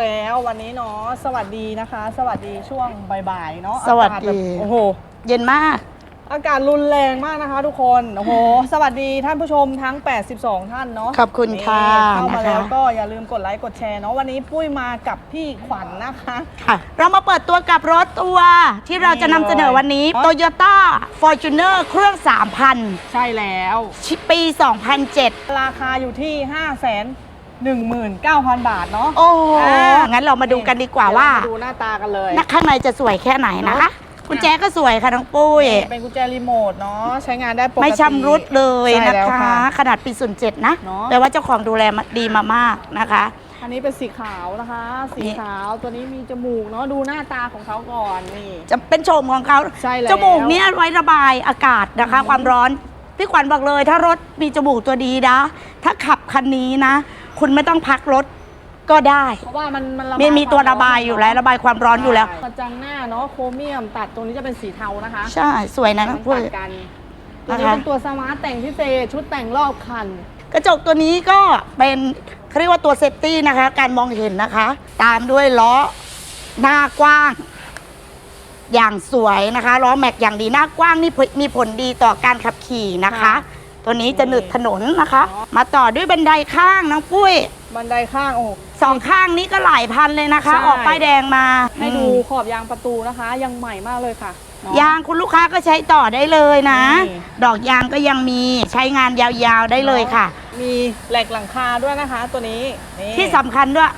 แล้ววันนี้เนาะสวัสดีนะคะ สวัสดีช่วงบ่ายๆเนาะสวัสดี อากาศแบบโอ้โห เย็นมาก อากาศรุนแรงมากนะคะทุกคน โอ้โห สวัสดีท่านผู้ชมทั้ง 82 ท่านเนาะขอบคุณค่ะนี่เข้ามานะคะ แล้วก็อย่าลืมกดไลค์กดแชร์เนาะวันนี้ปุ้ยมากับพี่ขวัญนะคะ ค่ะ เรามาเปิดตัวกับรถตัวที่เราจะนำเสนอวันนี้ นี่เลย Toyota Fortuner เครื่องใช่แล้ว3,000ปี 2007 ราคาอยู่ที่5 1 9 0 0 0 บาทเนาะ โอ้โหอ่างั้นเรามาดูกันดีกว่าว่า เดี๋ยเรมดูหน้าตากันเลยนักข้างในจะสวยแค่ไหนนะคะเนอะคุณแจ๊ก็สวยค่ะน้องปุ้ยนี่เป็นกุญแจรีโมทเนาะใช้งานได้ปกติ ไม่ชำรุดเลยใช่นะแล้วคะขนาดปี07นะเนอะ แปลว่าเจ้าของดูแลมาดีมามากนะคะ อันนี้เป็นสีขาวนะคะ สีนี่ขาวตัวนี้มีจมูกเนาะดูหน้าตาของเขาก่อนนี่ จะเป็นโฉมของเขาใช่แล้วจมูกเนี่ยไว้ระบายอากาศนะคะอืมความร้อน พี่ขวัญบอกเลยถ้ารถมีจมูกตัวดีนะ ถ้าขับคันนี้นะ คุณไม่ต้องพักรถก็ได้ เพราะว่ามันมันระบายมีมีตัวคระบายอยู่แล้วระบายความร้อนอยู่แล้ว กระจังหน้าเนาะโครเมียมตัดตรงนี้จะเป็นสีเทานะคะใช่สวยนะน้มัอนงปุ้ตัยดกันตัวนี้นะคะ เป็นตัวสมาร์ตแต่งพิเศษชุดแต่งรอบคัน กระจกตัวนี้ก็เป็นเขาเรียกว่าตัวเซฟตี้นะคะ การมองเห็นนะคะ ตามด้วยล้อหน้ากว้าง อย่างสวยนะคะล้อแม็กอย่างดีหน้ากว้างนี่มีผลดีต่อการขับขี่นะคะ ค่ะ ตัวนี้จะหนึดถนนนะคะอ๋อมาต่อด้วยบันไดข้างน้องปุ้ยบันไดข้างโอ้โหสองข้างนี้ก็หลายพันเลยนะคะ ใช่ ออกป้ายแดงมาให้ดูอืมขอบยางประตูนะคะ ยังใหม่มากเลยค่ะเนาะยางคุณลูกค้าก็ใช้ต่อได้เลยนะ นี่ ดอกยางก็ยังมีใช้งานยาวๆได้เลยค่ะ มีแหลกหลังคาด้วยนะคะ ตัวนี้นี่ที่สำคัญด้วย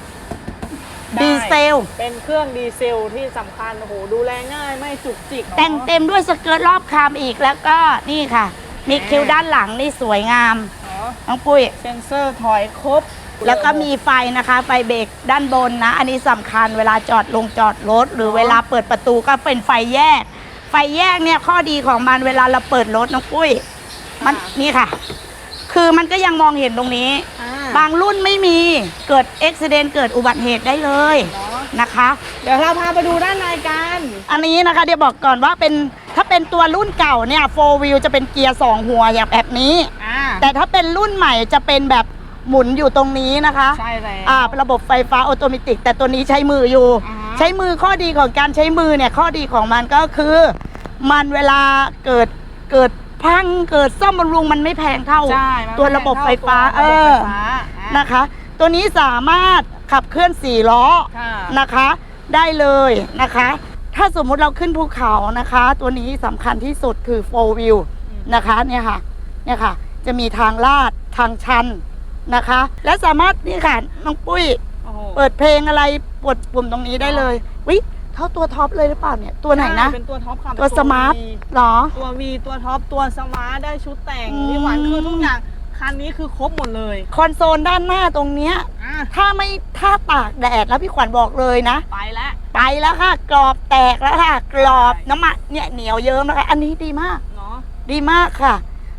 ได้ดีเซล เป็นเครื่องดีเซลที่สำคัญโอ้โหดูแลง่ายไม่จุกจิกนาะแต่งเต็มด้วยสเกิร์ตรอบคามอีกแล้วก็นี่ค่ะ มีคิวด้านหลังนี่สวยงามเนาะน้องปุ้ย เซนเซอร์ถอยครบแล้วก็มีไฟนะคะ ไฟเบรกด้านบนนะ อันนี้สำคัญเวลาจอดลงจอดรถ หรือเวลาเปิดประตูก็เป็นไฟแยก ไฟแยกเนี่ยข้อดีของมันเวลาเราเปิดรถน้องปุ้ย มันนี่ค่ะ คือมันก็ยังมองเห็นตรงนี้ อ่าบางรุ่นไม่มีเกิดอุบิเหตุเกิดอุบัติเหตุได้เลยเนาะนะคะ เดี๋ยวเราพาไปดูด้านในกัน อันนี้นะคะเดี๋ยวบอกก่อนว่าเป็นถ้าเป็นตัวรุ่นเก่าเนี่ยโฟวิลจะเป็นเกียร์สองหัวอย่างแบบนี้อ่าแต่ถ้าเป็นรุ่นใหม่จะเป็นแบบหมุนอยู่ตรงนี้นะคะใช่แล้วอ่าเป็นระบบไฟฟ้าออโตเมติกแต่ตัวนี้ใช้มืออยู่อ่าฮะใช้มือข้อดีของการใช้มือเนี่ยข้อดีของมันก็คือ มันเวลาเกิดเกิด พังเกิดซ่อมบำรุงมันไม่แพงเท่า ใช่มันตัวระบบไฟฟ้าตัวเอระบบอไฟฟ้าอะ นะคะ ตัวนี้สามารถขับเคลื่อนสี่ล้อค่ะ นะคะ ได้เลยนะคะ ถ้าสมมุติเราขึ้นภูเขานะคะ ตัวนี้สำคัญที่สุดคือ4 wheel นะคะเนี่ยค่ะเนี่ยค่ะ จะมีทางลาดทางชันนะคะ และสามารถนี่ค่ะน้องปุ้ย โอ้โห เปิดเพลงอะไรปวดปุ่มตรงนี้ได้เลยวิ เท่าตัวท็อปเลยหรือเปล่าเนี่ยตัวไหนนะใช่เป็นตัวท็อปค่ะตัวเป็นสมาร์ท V หรอ ตัว V ตัวท็อปตัวสมาร์ทได้ชุดแต่งอืม พี่หวานคือทุกอย่างคันนี้คือครบหมดเลยคอนโซลด้านหน้าตรงเนี้ย อะถ้าไม่ถ้าตากแดดแล้วพี่ขวัญบอกเลยนะ ไปแล้ว ไปแล้วค่ะกรอบแตกแล้วค่ะ กรอบใช่น้ำมันเนี่ยเหนียวเยิ้มนะคะอันนี้ดีมาก เนาะดีมากค่ะ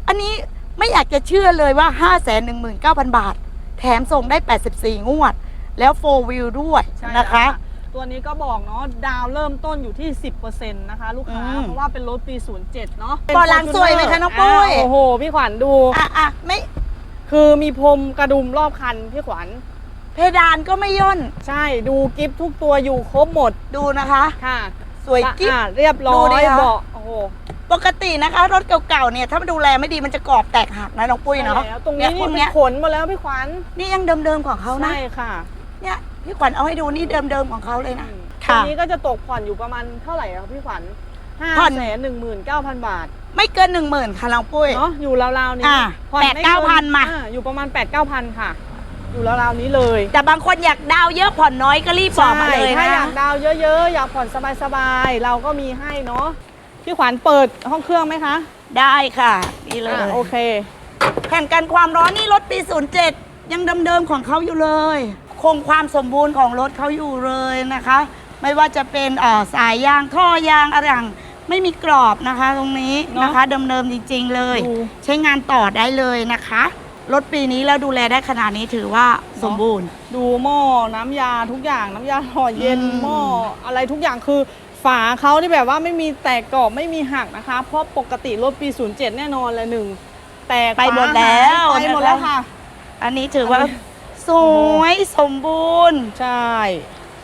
อันนี้ไม่อยากจะเชื่อเลยว่า 5 1 9 0 0 0 บาท แถมส่งได้ 84 งวด แล้ว 4 wheel ด้วยใช่นะคะแล้ว ตัวนี้ก็บอกเนาะดาวเริ่มต้นอยู่ที่ 10%นะคะ ลูกค้า อืม เพราะว่าเป็นรถปี 07 เนาะเบาะหลังสวยไหมคะน้องปุ้ยาโอ้โห พี่ขวัญดู อะอะไม่คือมีพรมกระดุมรอบคัน พี่ขวัญ เพดานก็ไม่ย่นใช่ ดูกิฟทุกตัวอยู่ครบหมด ดูนะคะ ค่ะสวยกิ๊บ สะอาดเรียบร้ดูอดิย คะ เบาะ โอ้โหปกตินะคะ รถเก่าๆเนี่ยถ้าดูแลไม่ดีมันจะกรอบแตกหักนะน้องปุ้ยเนาะใช่แล้วตรงเนี่นี้ยพนี่วกเป็เนี้นยขนหมาแล้วพี่ขวัญ นี่ยังเดิมๆของเขานะ ใช่ค่ะ เนี่ย พี่ขวัญเอาให้ดูนี่เดิมๆของเขาเลยนะตรค่ะงนี้ก็จะตกผ่อนอยู่ประมาณเท่าไหร่ครับพี่ขวัญห้าผ่อน แสนหนึ่งหมื่นเก้าพันบาทไม่เกินหนึ่งหมื่นค่ะน้องปุ้ย เนาะอยู่ราวๆนี้อ่าผ่อนแปดไม่เก้าพันมา อ่อยู่ประมาณ8ปดเก้าพันค่ะ อยู่ราวๆนี้เลยแต่บางคนอยากดาวเยอะผ่อนน้อยก็รีบบอกมาเลยใช่ถ้านะอยากดาวเยอะๆ อยากผ่อนสบายๆ เราก็มีให้เนาะพี่ขวัญเปิดห้องเครื่องไหมคะได้ค่ะนี่เลยอ่าโอเค แข่งกันความร้อนนี่รถปี 07 ยังเดิมๆของเขาอยู่เลย คงความสมบูรณ์ของรถเขาอยู่เลยนะคะ ไม่ว่าจะเป็นเอ่อสายยางท่อยางอะไรอย่างไม่มีกรอบนะคะตรงนี้เนอะนะคะเดิมๆจริง ๆ เลยดูใช้งานต่อได้เลยนะคะรถปีนี้แล้วดูแลได้ขนาดนี้ถือว่าสมบูรณ์ ดูหม้อน้ำยาทุกอย่างน้ำยาหล่อเย็นอืมหม้ออะไรทุกอย่างคือฝาเขาที่แบบว่าไม่มีแตกกรอบไม่มีหักนะคะ เพราะปกติรถปี 07 แน่นอนเลยหนึ่งแตกไปหมดแล้วไปหมดแล้วค่ะ อันนี้ถือว่า สวยสมบูรณ์ ใช่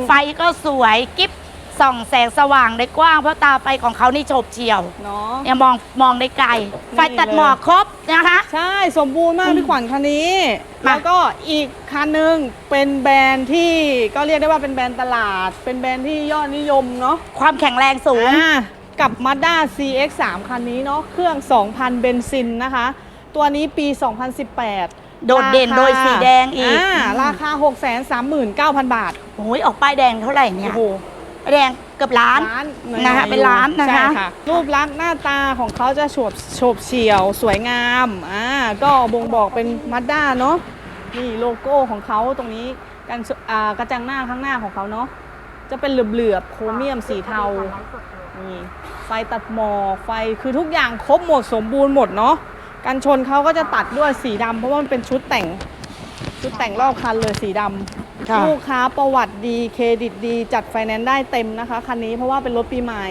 ไฟก็สวยกิ๊บส่องแสงสว่างได้กว้างเพราะตาไฟของเขานี่โฉบเฉี่ยวเนาะเนี่ยมองมองได้ไกล ไฟตัดหมอกครบนะคะ ใช่สมบูรณ์มากอืมพี่ขวัญคันนี้มาแล้วก็อีกคันหนึ่งเป็นแบรนด์ที่ก็เรียกได้ว่าเป็นแบรนด์ตลาด เป็นแบรนด์ที่ยอดนิยมเนาะความแข็งแรงสูงอ่ากับ Mazda CX-3 คันนี้เนาะเครื่อง 2,000 เบนซินนะคะ ตัวนี้ปี 2018 โดดเด่นราคาโดยสีแดงอีการาคา 639,000 บาทโอ้ยออกป้ายแดงเท่าไหร่เนี่ยโอ้โหป้ายแดงเกือบล้านล้านนะคะเป็นล้านนะคะใช่ค่ะรูปลักษณ์หน้าตาของเขาจะโฉบโฉบเฉี่ยวสวยงามอ่าก็บ่งบอกเป็นมาด้าเนาะนี่โลโก้ของเขาตรงนี้กันอ่ากระจังหน้าข้างหน้าของเขาเนาะจะเป็นเหลือบๆโครเมียมสีเทานี่ไฟตัดหมอกไฟคือทุกอย่างครบหมดสมบูรณ์หมดเนาะ กันชนเขาก็จะตัดด้วยสีดำเพราะว่ามันเป็นชุดแต่ง ชุดแต่งรอบคันเลยสีดำค่ะ ลูกค้าประวัติดีเครดิตดี จัดไฟแนนซ์ได้เต็มนะคะคันนี้เพราะว่าเป็นรถปีใหม่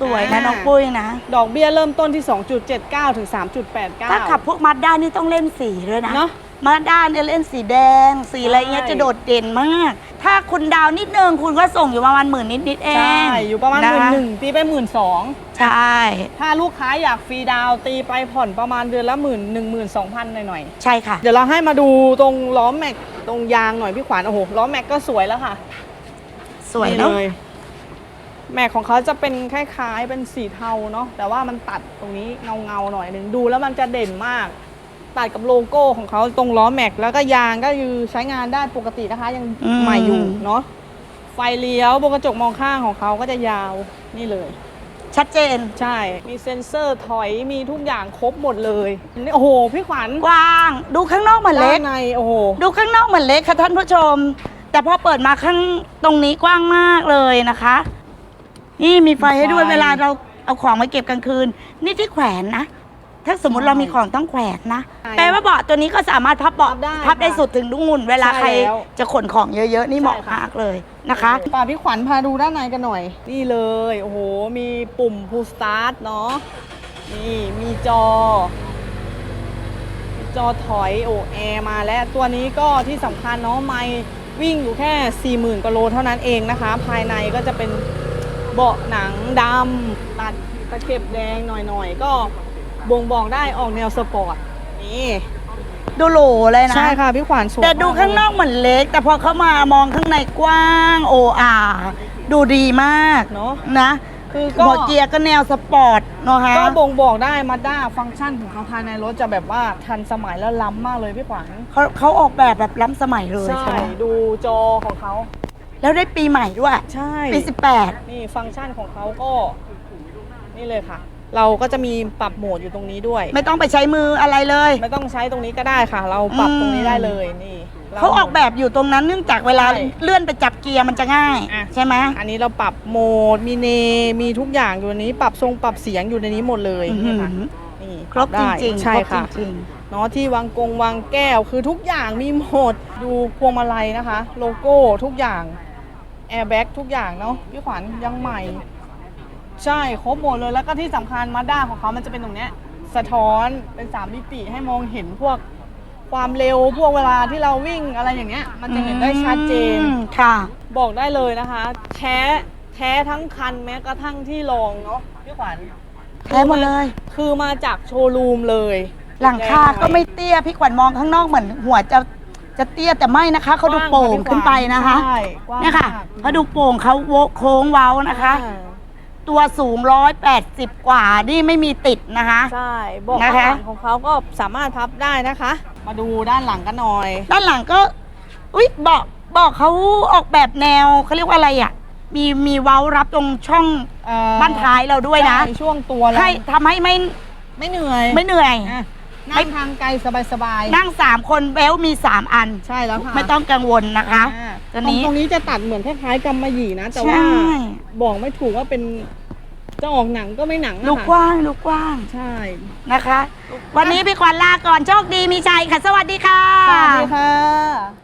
สวยนะอ่า น้องปุ้ยนะ ดอกเบี้ยเริ่มต้นที่ 2.79 ถึง 3.89 ถ้าขับพวกมาด้านี่ต้องเล่นสีด้วยนะ เนอะ มาด้าเนี่ยเล่นสีแดง สีอะไรเงี้ยใช่ จะโดดเด่นมาก ถ้าคุณดาวนิดนึงคุณก็ส่งอยู่ประมาณหมื่นนิดๆเองใช่อยู่ประมาณหนคมื่นหนึ่งตีไปหมื่นสองใช่ ถ้าลูกค้าอยากฟรีดาวน์ตีไปผ่อนประมาณเดือนละหมื่นหนึ่งหมื่นสองพันหน่อยใช่ค่ะ ๆเดี๋ยวเราให้มาดูตรงล้อแม็กตรงยางหน่อยพี่ขวัญโอ้โหล้อแม็กก็สวยแล้วค่ะสวยนี่เนาะเลยแม็กของเขาจะเป็นคล้ายๆเป็นสีเทาเนาะแต่ว่ามันตัดตรงนี้เงาๆหน่อยหนึ่งดูแล้วมันจะเด่นมาก ตัดกับโลโก้ของเขาตรงล้อแม็ก แล้วก็ยางก็คือใช้งานได้ปกตินะคะ ยังใหม่อยู่เนาะไฟเลี้ยวบนกระจกมองข้างของเขาก็จะยาวนี่เลย ชัดเจนใช่ มีเซ็นเซอร์ถอยมีทุกอย่างครบหมดเลยนี่โอ้โห พี่ขวัญกว้าง ดูข้างนอกเหมือนเล็ด้าก นในโอ้โห ดูข้างนอกเหมือนเล็กค่ะท่านผู้ชม แต่พอเปิดมาข้างตรงนี้กว้างมากเลยนะคะ นี่มีไฟให้ด้วยไฟ เวลาเราเอาของมาเก็บกลางคืน นี่ที่แขวนนะ ถ้าสมมติใช่เรามีของต้องแขวนนะ ใช่แปลว่าเบาะตัวนี้ก็สามารถพับเบาะพับได้พับได้ค่ะสุดถึงดุงุ่นเวลาใช่ใครแล้วจะขนของเยอะๆ นี่เหมาะใช่ค่ะ มากเลยนะคะ ป่าพี่ขวัญพาดูด้านในกันหน่อย นี่เลย โอ้โห มีปุ่ม pull start เนาะนี่มีจอจอถอยโอแอร์มาแล้ว ตัวนี้ก็ที่สำคัญเนาะไม่วิ่งอยู่แค่ 40,000กิโลเท่านั้นเองนะคะ ภายในก็จะเป็นเบาะหนังดำตัดตะเข็บแดงหน่อยๆ ก็ บ่งบอกได้ออกแนวสปอร์ตนี่ดูหรูเลยนะ ใช่ค่ะพี่ขวัญสวยแต่ดูมกข้างนอกเหมือนเล็ก แต่พอเข้ามามองข้างในกว้างโออาดูดีมากเนาะนะคือก็หัวเกียร์ก็แนวสปอร์ตเนาะฮะก็บ่งบอกได้มาด้าฟังก์ชันของเขาภายในรถจะแบบว่าทันสมัยแล้วล้ำมากเลยพี่ขวัญเขาเขาออกแบบแบบล้ำสมัยเลยใช่ใช่ไหมดูจอของเขา แล้วได้ปีใหม่ด้วย ใช่ ปี 18 นี่ฟังก์ชันของเขาก็ นี่เลยค่ะ เราก็จะมีปรับโหมดอยู่ตรงนี้ด้วย ไม่ต้องไปใช้มืออะไรเลย ไม่ต้องใช้ตรงนี้ก็ได้ค่ะ เราปรับอืมตรงนี้ได้เลยนี่ร เขาออกแบบอยู่ตรงนั้นเนื่องจากเวลาใช่เลื่อนไปจับเกียร์มันจะง่าย อะ ใช่ไหม อันนี้เราปรับโหมดมีเนมีทุกอย่างอยู่ในนี้ ปรับทรงปรับเสียงอยู่ในนี้หมดเลยอื้อหืนี่อค่ะนี่ครบจได้ริงๆใช่ครบค่ะจริงเนาะที่วางกงวางแก้วคือทุกอย่างมีหมดดูพวงมาลัยนะคะ โลโก้ทุกอย่างแอร์แบ็กทุกอย่างเนาะพี่ขวัญยังใหม่ ใช่ครบหมดเลยแล้วก็ที่สำคัญมาด้าของเขามันจะเป็นตรงเนี้ยสะท้อนเป็นสามมิติให้มองเห็นพวกความเร็วพวกเวลาที่เราวิ่งอะไรอย่างเงี้ย มันจะเห็นได้ชัดเจน อืมค่ะ บอกได้เลยนะคะแท้แท้ทั้งคันแม้กระทั่งที่ลองเนาะพี่ขวัญแท้หมดเลย คือมาจากโชว์รูมเลย หลังคาก็ไม่เตี้ย พี่ขวัญมองข้างนอกเหมือน หัวจะจะเตี้ยแต่ไม่นะคะเขาดูโป่งขึ้นไปนะคะใช่กว้างเนี่ยค่ะมาก เขาดูโป่งเขาโวโค้งเว้านะคะ อ่า ตัวสูงร้อยแปดสิบกว่า นี่ไม่มีติดนะคะ ใช่บอกนะข้างคะหลังของเขาก็สามารถพับได้นะคะ มาดูด้านหลังกันหน่อย ด้านหลังก็ อุ้ยเบอกบอกเขาออกแบบแนวเขาเรียกว่าอะไรอะ มีมีเว้ารับตรงช่องเอ่อบ้านท้ายเราด้วยนะ ใช่ช่วงตัวเราให้ทำให้ไม่ไม่เหนื่อยไม่เหนื่อย อะนั่งทางไกลสบายนั่งสามคนเบลมีสามอันๆใช่แล้วค่ะไม่ต้องกังวลนะคะ อ่า ตัวนี้ ตรงนี้จะตัดเหมือนคล้ายๆกำมะหยี่นะ แต่ว่าใช่ บอกไม่ถูกว่าเป็นจะออกหนังก็ไม่หนังดูอะกค่ะว้างดูกว้างใช่นะคะ วันนี้พี่ขวัญลาก่อนโชคดีมีชัยค่ะ สวัสดีค่ะ สวัสดีค่ะ